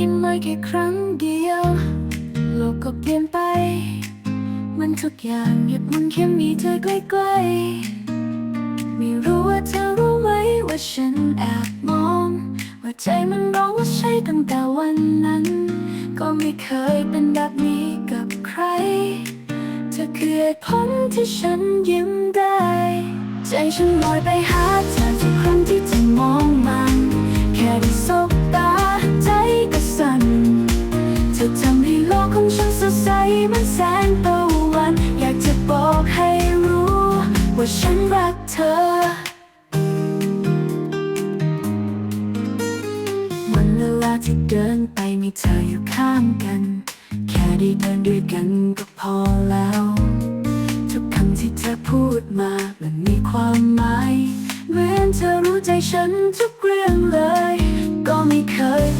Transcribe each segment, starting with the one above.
ยิ้มมาแค่ครั้งเดียว โลกก็เปลี่ยนไป มันทุกอย่างหยุดหมุนแค่มีเธอใกล้ๆไม่รู้ว่าเธอรู้ไหมว่าฉันแอบมอง ว่าใจมันร้องว่าใช่ตั้งแต่วันนั้น ก็ไม่เคยเป็นแบบนี้กับใคร เธอคือเหตุผลที่ฉันยิ้มได้ ใจฉันลอยไปหาเธอทุกครั้งที่เธอ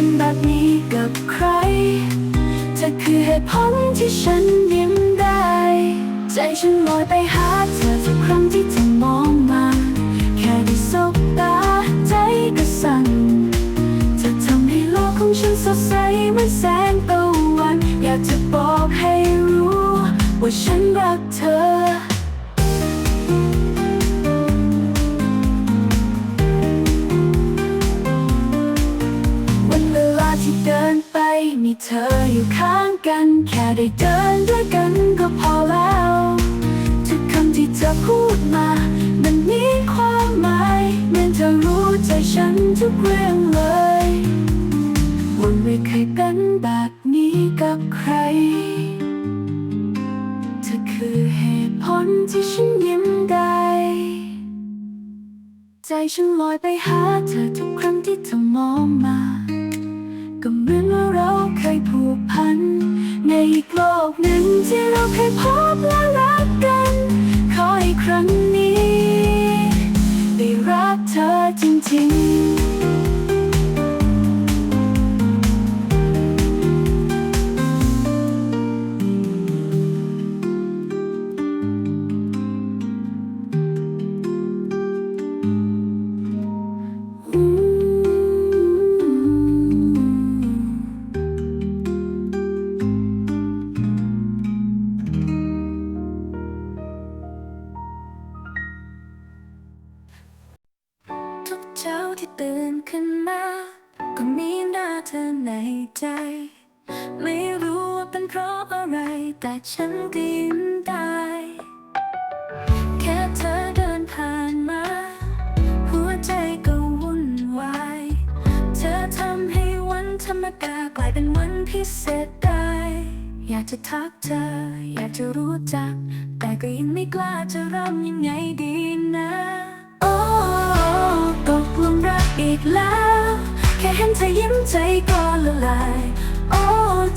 เป็นแบบนี้กับใครเธอคือเหตุผลที่ฉันยิ้มได้ ใจฉันลอยไปหาเธอทุกครั้งที่เธอมองมา แค่ได้สบตาใจก็สั่นเธอทำให้โลกของฉันสดใสเหมือนแสงตะวัน อยากจะบอกให้รู้ ว่าฉันรักเธอ มีเธออยู่ข้างกัน แค่ได้เดินด้วยกันก็พอแล้ว ทุกคำที่เธอพูดมา มันมีความหมายเหมือนเธอรู้ใจฉันทุกเรื่องเลยวันไม่เคยเป็นแบบนี้กับใคร เธอคือเหตุผลที่ฉันยิ้มได้ ใจฉันลอยไปหาเธอทุกครั้งที่เธอมองมา ก็เหมือนว่าเราเคยผูกพัน ในอีกโลกหนึ่งที่เราเคยพบและรักกัน ขอให้ครั้งนี้ ได้รักเธอจริงๆ แต่ฉันก็ยิ้มได้ แค่เธอเดินผ่านมา หัวใจก็วุ่นวาย เธอทำให้วันธรรมดากลายเป็นวันพิเศษได้ อยากจะทักเธอ อยากจะรู้จัก แต่ก็ยังไม่กล้าจะเริ่มยังไงดีนะ โอ้ตกหลุมรักอีกแล้ว แค่เห็นเธอยิ้มใจก็ละลาย โอ้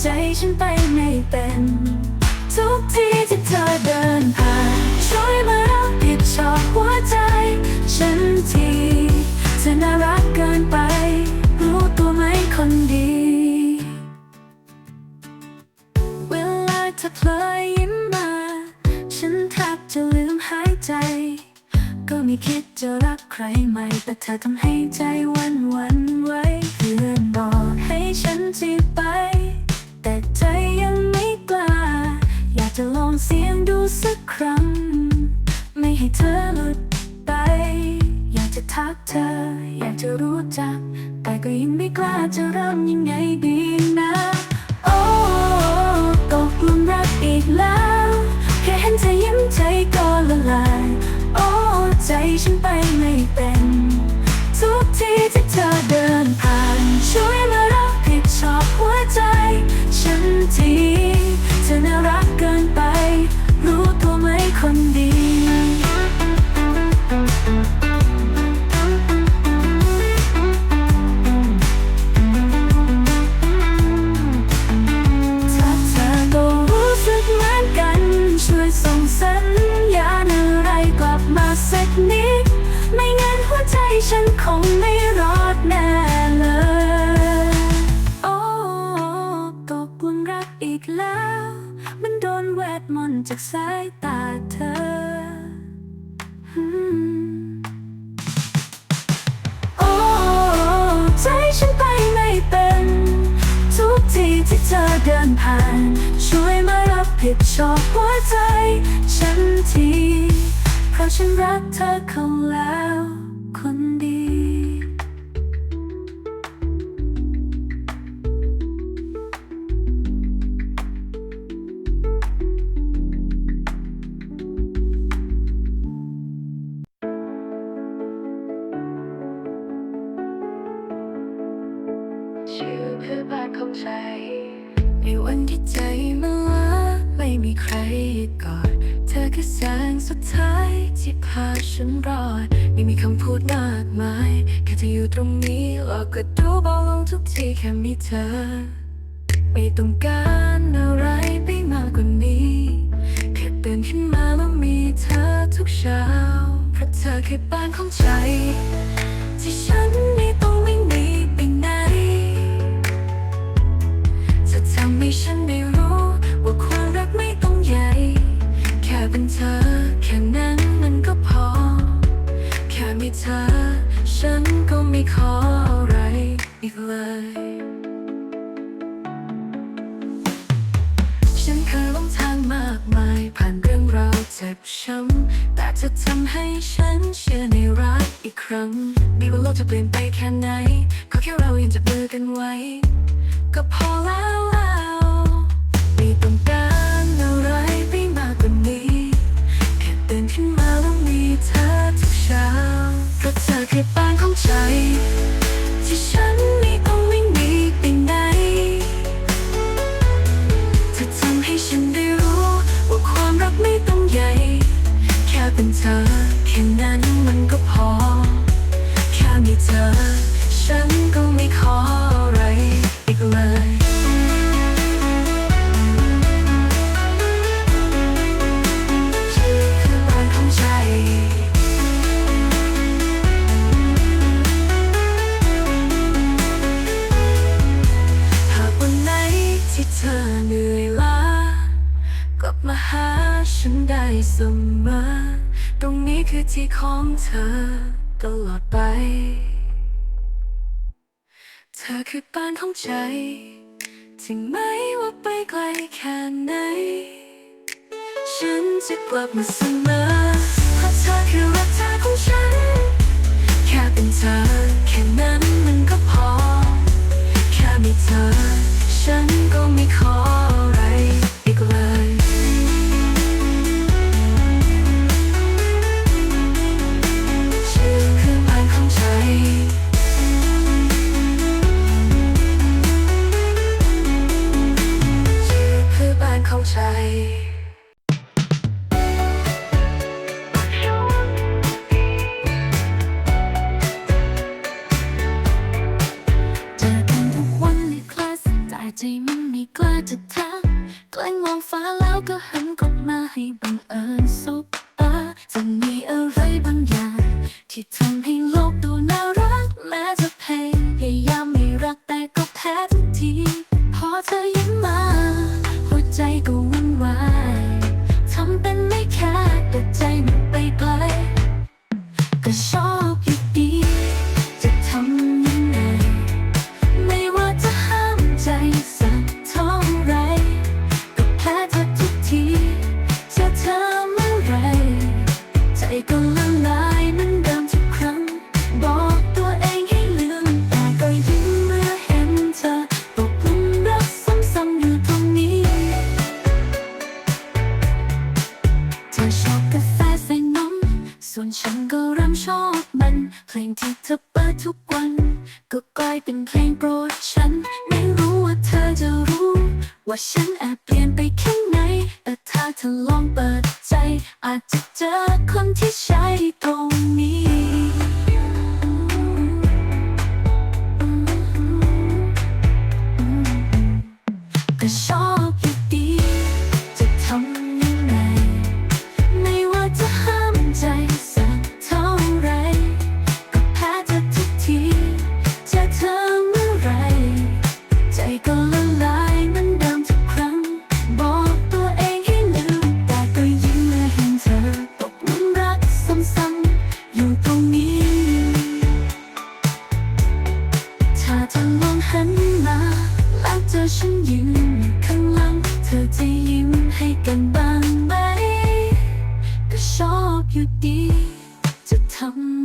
ใจฉันไปไม่เป็น ทุกทีที่เธอเดินผ่านช่วยมารับผิดชอบหัวใจ ฉันทีเธอน่ารักเกินไป รู้ตัวไหมคนดี เวลาเธอเพลยยิ้มมา ฉันแทบจะลืมหายใจ ก็ไม่คิดจะรักใครใหม่ แต่เธอทำให้ใจวันวันไหวเพื่อนบอกให้ฉันจีบไป แต่ใจ จะลองเสียงดูสักครั้ง ไม่ให้เธอหลุดไป อยากจะทักเธอ อยากจะรู้จัก แต่ก็ยังไม่กล้าจะเริ่มยังไงดีนะ โอ้ตกหลุมรักอีกแล้ว แค่เห็นเธอยิ้มใจก็ละลาย โอ้ใจฉันไปไม่เป็น ทุกทีที่เธอเดินผ่าน ช่วยมารับผิดชอบหัวใจ ฉันทีเธอน่ารัก คนดี จากสายตาเธอ โอ้ใจฉันไปไม่เป็นเดินผ่าน ช่วยมารับผิดชอบหัวใจ ฉันที เพราะฉันรักเธอเขาแล้ว ธอ ไม่ต้องการอะไรไปมากกว่านี้ แค่ตื่นขึ้นมาแล้วมีเธอทุกเช้า เพราะเธอคือบ้านของใจ ที่ฉันมี จ็บช้ำแต่จะทำให้ฉันเชื่อในรักอีกครั้งไม่ว่าโลกจะเปลี่ยนไปแค่ไหนขอแค่เรายังจะเบื่อกันไว้ ก็พอแล้ว แค่นั้นมันก็พอ แค่มีเธอ ฉันก็ไม่ขออะไรอีกเลยคือบ้านของใจหากวันไหนที่เธอเหนื่อยล้ากลับมาหาฉันได้เสมอ ตรงนี้คือที่ของเธอตลอดไป เธอคือบ้านของใจ ถึงไม่ว่าไปไกลแค่ไหน ฉันจะกลับมาเสมอเพราะเธอคือรักเธอของฉัน แค่เป็นเธอแค่นั้นมันก็พอ แค่มีเธอ ฉันก็ไม่ขอ พ้ทุกที พอเธอยิ้มมา หัวใจก็วุ่นวายทำเป็นไม่แค่แต่ใจมันไปไกลก็ชอบ งที่เธอเปิดทุกวัน ก็กลายเป็นเพลงโปรดฉัน ไม่รู้ว่าเธอจะรู้ ว่าฉันแอบเปลี่ยนไปแค่ไหนแต่ถ้าเธอลองเปิดใจ อาจจะเจอคนที่ใช่ อยู่ดีจะทำ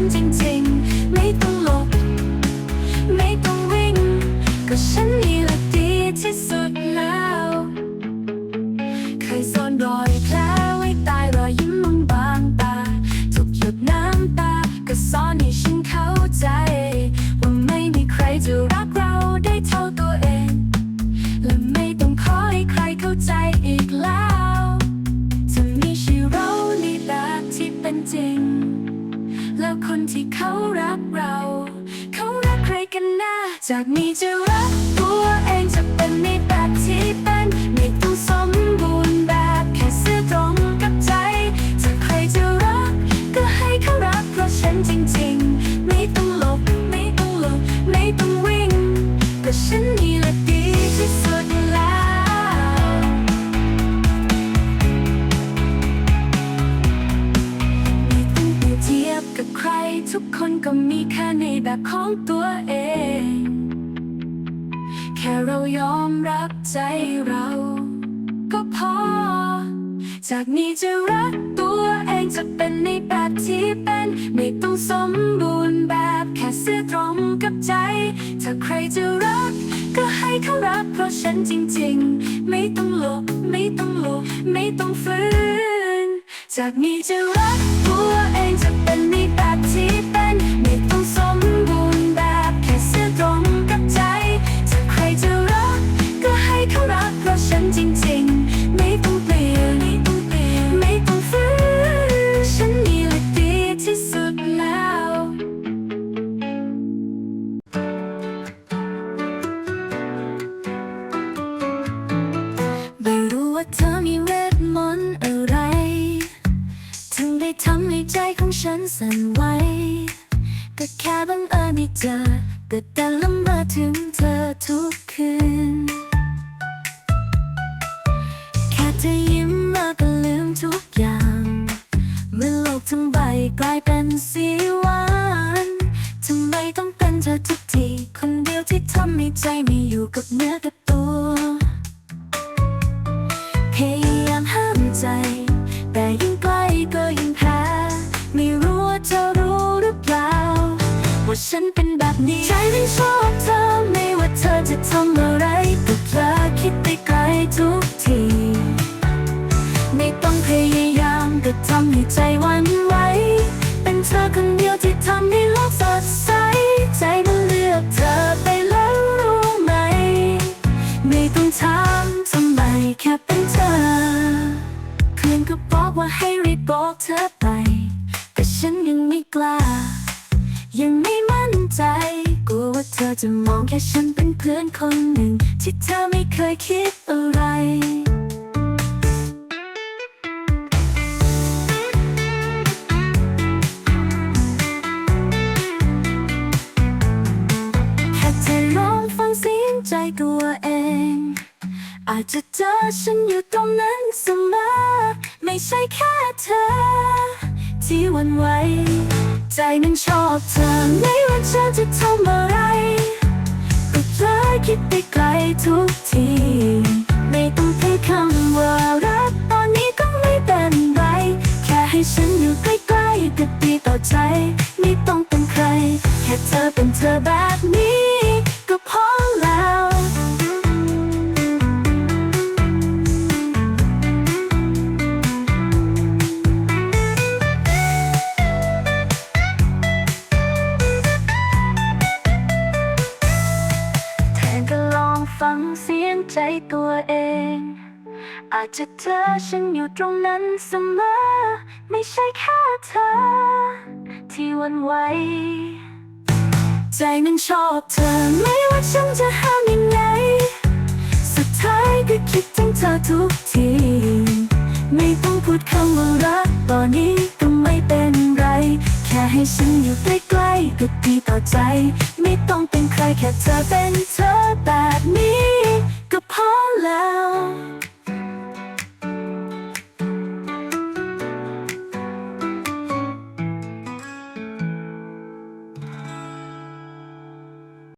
จริงๆ รักเรา เขารักใครกันนะจากนี้จะรักตัวเองจะเป็นในแบบที่ คนก็มีค่าในแบบของตัวเอง แค่เรายอมรับใจเรา ก็พอ จากนี้จะรักตัวเองจะเป็นในแบบที่เป็น ไม่ต้องสมบูรณ์แบบแค่ซื่อตรงกับใจ ถ้าใครจะรัก ก็ให้เขารักเพราะฉันจริงๆ ไม่ต้องหลบไม่ต้องหลบไม่ต้องฝืน จากนี้จะรักตัว จะยิ้มแล้วก็ลืมทุกอย่าง เมื่อโลกทั้งใบกลายเป็นสีหวานทำไมต้องเป็นเธอทุกที คนเดียวที่ทำให้ใจไม่อยู่กับเนื้อกับ ไม่ต้องพยายามก็ทำให้ใจวันไหว เป็นเธอคนเดียวที่ทำให้โลกสดใส ใจมันเลือกเธอไปแล้วรู้ไหม ไม่ต้องถามทำไมแค่เป็นเธอ เพื่อนก็บอกว่าให้รีบบอกเธอไป แต่ฉันยังไม่กล้า ยังไม่มั่นใจกลัวว่าเธอจะมองแค่ฉันเป็นเพื่อนคนหนึ่ง ที่เธอไม่เคยคิดอะไร ตัวเอง อาจจะเจอฉันอยู่ตรงนั้นเสมอ ไม่ใช่แค่เธอ ที่หวันไหวใจนั้นชอบเธอไม่ว่าฉันจะทำอะไรก็เพลอคิดไปไกลทุกที ไม่ต้องพูดคำว่ารักตอนนี้ก็ไม่เป็นไร แค่ให้ฉันอยู่ใกล้ๆก็ดีต่อใจ ไม่ต้องเป็นใคร แค่เธอเป็นเธอแบบนี้ ตรงนั้นเสมอ ไม่ใช่แค่เธอ ที่วันไหว ใจมันชอบเธอไม่ว่าฉันจะห้ามยังไง สุดท้ายก็คิดถึงเธอทุกที ไม่ต้องพูดคำว่ารักตอนนี้ก็ไม่เป็นไร แค่ให้ฉันอยู่ใกล้ๆก็ดีต่อใจ ไม่ต้องเป็นใครแค่เธอเป็นเธอแบบนี้ ก็พอแล้ว